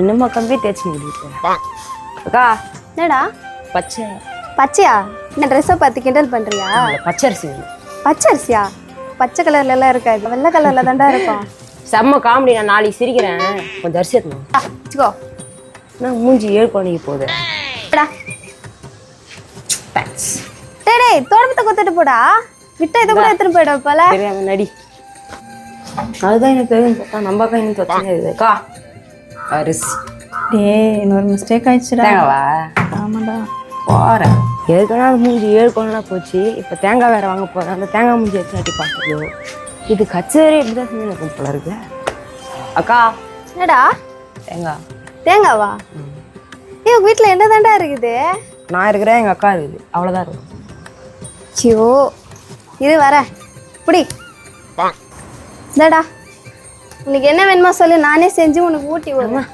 இன்னுமா கம்பி தேய்ச்சி முடிப்பேன் அக்கா என்னடா? பச்சை. பச்சையா? என்ன ட்ரெஸ்ஸை பார்த்து கிண்டல் பண்றியா? இல்ல, பச்சரிசி வேணும். பச்சை அரிசியா? பச்சை கலர்ல எல்லாம் இருக்காது. வெள்ளை கலர்ல தான்டா இருக்கும். செம்ம காமெடி நான் நாளைக்கு சிரிக்கிறேன். கொஞ்சம் அரிசி வச்சுக்கோ. நான் மூஞ்சி ஏழு குழந்தைக்கு போகுது? டேய் டேய் தோட்டத்தை கொத்துட்டு போடா. விட்டா இதை கூட எடுத்துட்டு போயிடும் போல. நடி. அதுதான் எனக்கு தெரியும். நம்ம அக்கா இன்னும் தொச்சனே இருக்குக்கா அரிசி. டேய் இன்னொரு மிஸ்டேக் ஆயிடுச்சுடா. தேங்காவா? ஆமாடா. போகிறேன் ஏற்கனவே மூஞ்சி ஏழு போச்சு. இப்போ தேங்காய் வேற வாங்க போகிறேன் அந்த தேங்காய் மூஞ்சி எடுத்து நாட்டி பார்க்குறது இது கச்சேரி இப்படி தான் செஞ்சு எனக்கு போல இருக்கு. அக்கா. என்னடா? தேங்காய். தேங்காவா? உங்க வீட்டில் என்ன தாண்டா இருக்குது? நான் இருக்கிறேன் எங்கள் அக்கா இருக்குது. அவ்வளோதான் இருக்கும். சியோ இரு வரேன் புடி. இந்தாடா. உனக்கு என்ன வேணுமா சொல்லு நானே செஞ்சு உனக்கு ஊட்டி விடுறேன்.